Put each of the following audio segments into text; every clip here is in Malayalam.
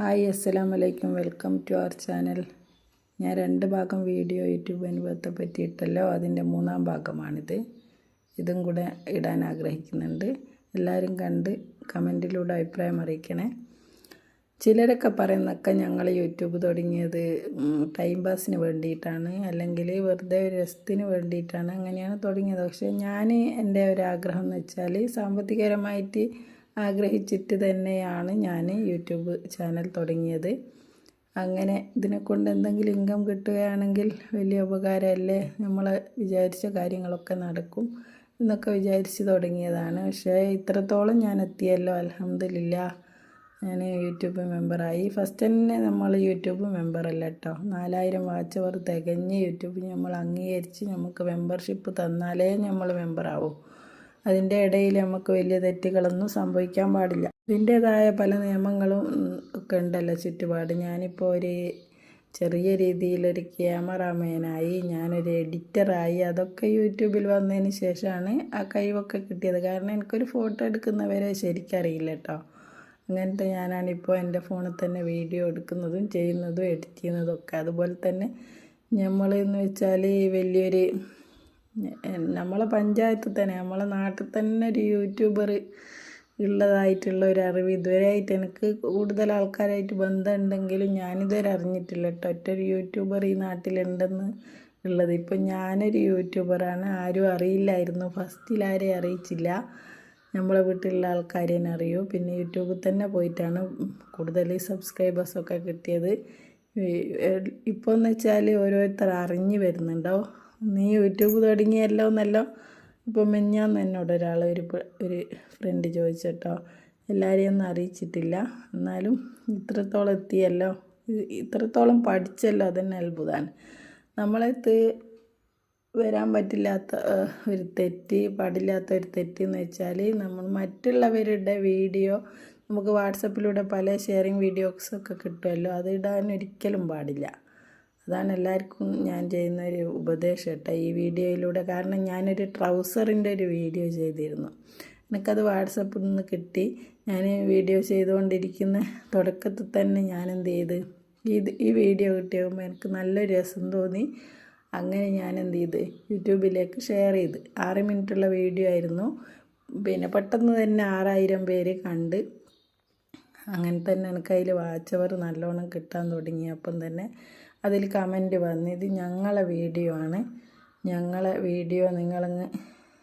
ഹായ് അസ്സലാം വലൈക്കും വെൽക്കം ടു അവർ ചാനൽ. ഞാൻ രണ്ട് ഭാഗം വീഡിയോ യൂട്യൂബ് അനുഭവത്തെ പറ്റിയിട്ടല്ലോ. അതിന്റെ മൂന്നാം ഭാഗമാണിത്. ഇതും കൂടെ ഇടാൻ ആഗ്രഹിക്കുന്നുണ്ട്. എല്ലാവരും കണ്ട് കമന്റിലൂടെ അഭിപ്രായം അറിയിക്കണേ. ചിലരൊക്കെ പറയുന്നൊക്കെ ഞങ്ങൾ യൂട്യൂബ് തുടങ്ങിയത് ടൈം പാസിന് വേണ്ടിയിട്ടാണ് അല്ലെങ്കിൽ വെറുതെ ഒരു രസത്തിന് വേണ്ടിയിട്ടാണ് അങ്ങനെയാണ് തുടങ്ങിയത്. പക്ഷേ ഞാൻ എന്റെ ഒരു ആഗ്രഹം എന്ന് വെച്ചാൽ സാമ്പത്തികപരമായിട്ട് ആഗ്രഹിച്ചിട്ട് തന്നെയാണ് ഞാൻ യൂട്യൂബ് ചാനൽ തുടങ്ങിയത്. അങ്ങനെ ഇതിനെക്കൊണ്ട് എന്തെങ്കിലും ഇൻകം കിട്ടുകയാണെങ്കിൽ വലിയ ഉപകാരമല്ലേ? നമ്മൾ വിചാരിച്ച കാര്യങ്ങളൊക്കെ നടക്കും എന്നൊക്കെ വിചാരിച്ച് തുടങ്ങിയതാണ്. പക്ഷേ ഇത്രത്തോളം ഞാൻ എത്തിയല്ലോ അലഹമില്ല ഞാൻ യൂട്യൂബ് മെമ്പറായി. ഫസ്റ്റ് തന്നെ നമ്മൾ യൂട്യൂബ് മെമ്പറല്ല കേട്ടോ. നാലായിരം വാച്ചവർ തികഞ്ഞ് യൂട്യൂബ് നമ്മൾ അംഗീകരിച്ച് നമുക്ക് മെമ്പർഷിപ്പ് തന്നാലേ നമ്മൾ മെമ്പറാവൂ. അതിന്റെ ഇടയിൽ നമുക്ക് വലിയ തെറ്റുകളൊന്നും സംഭവിക്കാൻ പാടില്ല. ഇതിന്റേതായ പല നിയമങ്ങളും ഒക്കെ ഉണ്ടല്ലോ ചുറ്റുപാട്. ഞാനിപ്പോൾ ഒരു ചെറിയ രീതിയിലൊരു ക്യാമറാമാനായി ഞാനൊരു എഡിറ്ററായി അതൊക്കെ യൂട്യൂബിൽ വന്നതിന് ശേഷമാണ് ആ കഴിവൊക്കെ കിട്ടിയത്. കാരണം എനിക്കൊരു ഫോട്ടോ എടുക്കുന്നവരെ ശരിക്കറിയില്ല കേട്ടോ. അങ്ങനത്തെ ഞാനാണിപ്പോൾ എന്റെ ഫോണിൽ തന്നെ വീഡിയോ എടുക്കുന്നതും ചെയ്യുന്നതും എഡിറ്റ് ചെയ്യുന്നതും ഒക്കെ. അതുപോലെ തന്നെ നമ്മളെന്ന് വെച്ചാൽ വലിയൊരു നമ്മളെ പഞ്ചായത്തിൽ തന്നെ നമ്മളെ നാട്ടിൽ തന്നെ ഒരു യൂട്യൂബർ ഉള്ളതായിട്ടുള്ള ഒരു അറിവ്. ഇതുവരെയായിട്ട് എനിക്ക് കൂടുതൽ ആൾക്കാരായിട്ട് ബന്ധമുണ്ടെങ്കിലും ഞാനിതുവരെ അറിഞ്ഞിട്ടില്ല കേട്ടോ. ഒറ്റൊരു യൂട്യൂബർ ഈ നാട്ടിലുണ്ടെന്ന് ഉള്ളത്. ഇപ്പം ഞാനൊരു യൂട്യൂബറാണ്. ആരും അറിയില്ലായിരുന്നു. ഫസ്റ്റിൽ ആരെയും അറിയിച്ചില്ല. നമ്മളെ വീട്ടിലുള്ള ആൾക്കാരെ അറിയൂ. പിന്നെ യൂട്യൂബിൽ തന്നെ പോയിട്ടാണ് കൂടുതൽ സബ്സ്ക്രൈബേഴ്സൊക്കെ കിട്ടിയത്. ഇപ്പോൾ എന്ന് വെച്ചാൽ ഓരോരുത്തർ അറിഞ്ഞു വരുന്നുണ്ടോ? നീ യൂട്യൂബ് തുടങ്ങിയല്ലോ എന്നല്ലോ. ഇപ്പം മെഞ്ഞാന്ന് എന്നോട് ഒരാൾ ഒരു ഒരു ഫ്രണ്ട് ചോദിച്ചിട്ടോ. എല്ലാവരെയും ഒന്നും അറിയിച്ചിട്ടില്ല. എന്നാലും ഇത്രത്തോളം എത്തിയല്ലോ. ഇത്രത്തോളം പഠിച്ചല്ലോ അതന്നെ അത്ഭുതമാണ് നമ്മളെത്ത് വരാൻ പറ്റില്ലാത്ത ഒരു തെറ്റ് പാടില്ലാത്ത ഒരു തെറ്റ് എന്ന് വെച്ചാൽ നമ്മൾ മറ്റുള്ളവരുടെ വീഡിയോ നമുക്ക് വാട്സപ്പിലൂടെ പല ഷെയറിങ് വീഡിയോസൊക്കെ കിട്ടുമല്ലോ അത് ഇടാൻ ഒരിക്കലും പാടില്ല. അതാണ് എല്ലാവർക്കും ഞാൻ ചെയ്യുന്ന ഒരു ഉപദേശം കേട്ടോ. ഈ വീഡിയോയിലൂടെ കാരണം ഞാനൊരു ട്രൗസറിന്റെ ഒരു വീഡിയോ ചെയ്തിരുന്നു. എനിക്കത് വാട്സപ്പിൽ നിന്ന് കിട്ടി. ഞാൻ വീഡിയോ ചെയ്തുകൊണ്ടിരിക്കുന്ന തുടക്കത്തിൽ തന്നെ ഞാൻ എന്ത് ചെയ്ത് ഇത് ഈ വീഡിയോ കിട്ടിയാകുമ്പോൾ എനിക്ക് നല്ലൊരു രസം തോന്നി. അങ്ങനെ ഞാൻ എന്ത് ചെയ്ത്? യൂട്യൂബിലേക്ക് ഷെയർ ചെയ്ത്. ആറ് മിനിറ്റുള്ള വീഡിയോ ആയിരുന്നു. പിന്നെ പെട്ടെന്ന് തന്നെ ആറായിരം പേര് കണ്ട്. അങ്ങനെ തന്നെ എനിക്ക് അതിൽ വാച്ചവർ നല്ലോണം കിട്ടാൻ തുടങ്ങിയപ്പം തന്നെ അതിൽ കമന്റ് വന്ന് ഇത് ഞങ്ങളെ വീഡിയോ ആണ്. ഞങ്ങളെ വീഡിയോ നിങ്ങളങ്ങ്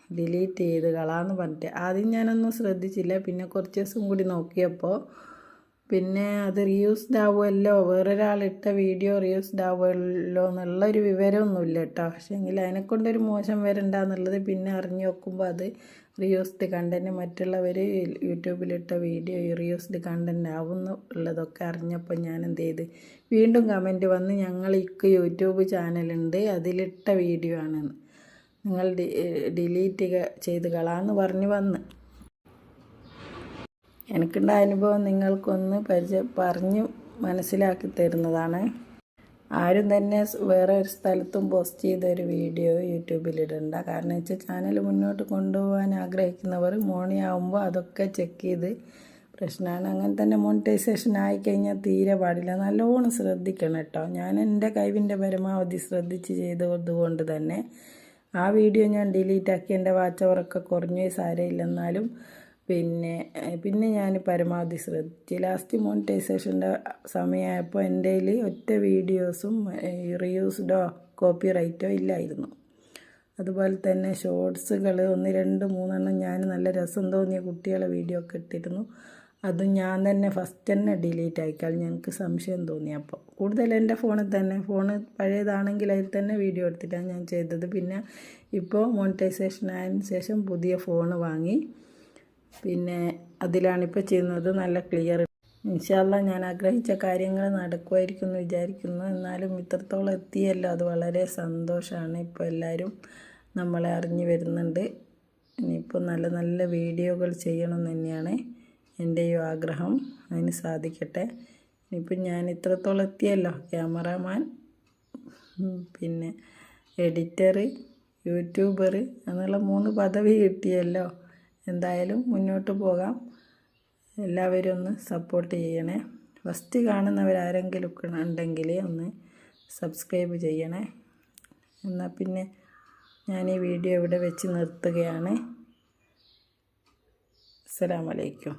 ഡിലീറ്റ് ചെയ്ത് കളാന്ന് പറഞ്ഞിട്ട്. ആദ്യം ഞാനൊന്നും ശ്രദ്ധിച്ചില്ല. പിന്നെ കുറച്ച് ദിവസം കൂടി നോക്കിയപ്പോൾ പിന്നെ അത് റീയൂസ്ഡ് ആവുമല്ലോ. വേറൊരാളിട്ട വീഡിയോ റീയൂസ്ഡ് ആവുമല്ലോ എന്നുള്ളൊരു വിവരമൊന്നുമില്ല കേട്ടോ. പക്ഷേ എങ്കിൽ അതിനെക്കൊണ്ടൊരു മോശം വരണ്ടെന്നുള്ളത് പിന്നെ അറിഞ്ഞു നോക്കുമ്പോൾ അത് റീയൂസ്ഡ് കണ്ടന്റ് മറ്റുള്ളവർ യൂട്യൂബിലിട്ട വീഡിയോ റീയൂസ്ഡ് കണ്ടന്റ് ആവുന്നു ഉള്ളതൊക്കെ അറിഞ്ഞപ്പോൾ ഞാൻ എന്ത് ചെയ്ത്? വീണ്ടും കമന്റ് വന്ന് ഞങ്ങൾ ഇക്ക് യൂട്യൂബ് ചാനലുണ്ട് അതിലിട്ട വീഡിയോ ആണെന്ന്. നിങ്ങൾ ഡിലീറ്റ് ചെയ്ത് കളാന്ന് പറഞ്ഞ് വന്ന്. എനിക്കുണ്ടായ അനുഭവം നിങ്ങൾക്കൊന്ന് പരിചയ പറഞ്ഞ് മനസ്സിലാക്കി തരുന്നതാണ്. ആരും തന്നെ വേറെ ഒരു സ്ഥലത്തും പോസ്റ്റ് ചെയ്ത ഒരു വീഡിയോ യൂട്യൂബിൽ ഇടണ്ട. കാരണം വെച്ചാൽ ചാനൽ മുന്നോട്ട് കൊണ്ടുപോകാൻ ആഗ്രഹിക്കുന്നവർ മോണിയാവുമ്പോൾ അതൊക്കെ ചെക്ക് ചെയ്ത് പ്രശ്നമാണ് അങ്ങനെ തന്നെ മോണിറ്റൈസേഷൻ ആയിക്കഴിഞ്ഞാൽ തീരെ പാടില്ല. നല്ലോണം ശ്രദ്ധിക്കണം കേട്ടോ. ഞാൻ എന്റെ കഴിവിന്റെ പരമാവധി ശ്രദ്ധിച്ച് ചെയ്തതുകൊണ്ട് തന്നെ ആ വീഡിയോ ഞാൻ ഡിലീറ്റ് ആക്കി എന്റെ വാച്ച് കുറഞ്ഞു സാരമില്ലെന്നാലും പിന്നെ പിന്നെ ഞാൻ പരമാവധി ശ്രദ്ധിച്ച്. ലാസ്റ്റ് മോണിറ്റൈസേഷന്റെ സമയമായപ്പോൾ എന്റെ കയ്യിൽ ഒറ്റ വീഡിയോസും റീയൂസ്ഡോ കോപ്പി റൈറ്റോ ഇല്ലായിരുന്നു. അതുപോലെ തന്നെ ഷോർട്സുകൾ ഒന്ന് രണ്ട് മൂന്നെണ്ണം ഞാൻ നല്ല രസം തോന്നിയ കുട്ടികളെ വീഡിയോ ഒക്കെ ഇട്ടിരുന്നു. അതും ഞാൻ തന്നെ ഫസ്റ്റ് തന്നെ ഡിലീറ്റ് ആയിക്കാൾ ഞങ്ങൾക്ക് സംശയം തോന്നിയപ്പോൾ കൂടുതൽ എന്റെ ഫോണിൽ തന്നെ ഫോൺ പഴയതാണെങ്കിൽ അതിൽ തന്നെ വീഡിയോ എടുത്തിട്ടാണ് ഞാൻ ചെയ്തത്. പിന്നെ ഇപ്പോൾ മോണിറ്റൈസേഷൻ ആയതിനു ശേഷം പുതിയ ഫോൺ വാങ്ങി. പിന്നെ അതിലാണിപ്പോൾ ചെയ്യുന്നത് നല്ല ക്ലിയർ ഇൻഷാല്ല ഞാൻ ആഗ്രഹിച്ച കാര്യങ്ങൾ നടക്കുമായിരിക്കും എന്ന് വിചാരിക്കുന്നു. എന്നാലും ഇത്രത്തോളം എത്തിയല്ലോ അത് വളരെ സന്തോഷമാണ് ഇപ്പോൾ എല്ലാവരും നമ്മളെ അറിഞ്ഞു വരുന്നുണ്ട്. ഇനിയിപ്പോൾ നല്ല നല്ല വീഡിയോകൾ ചെയ്യണം തന്നെയാണ് എന്റെയും ആഗ്രഹം. അതിന് സാധിക്കട്ടെ. ഇനിയിപ്പോൾ ഞാൻ ഇത്രത്തോളം എത്തിയല്ലോ ക്യാമറാമാൻ പിന്നെ എഡിറ്റർ യൂട്യൂബർ എന്നുള്ള മൂന്ന് പദവി കിട്ടിയല്ലോ. എന്തായാലും മുന്നോട്ട് പോകാം. എല്ലാവരും ഒന്ന് സപ്പോർട്ട് ചെയ്യണേ. ഫസ്റ്റ് കാണുന്നവരാരെങ്കിലും ഉണ്ടെങ്കിൽ ഒന്ന് സബ്സ്ക്രൈബ് ചെയ്യണേ. എന്നാൽ പിന്നെ ഞാൻ ഈ വീഡിയോ ഇവിടെ വെച്ച് നിർത്തുകയാണ്. അസ്സലാമലൈക്കും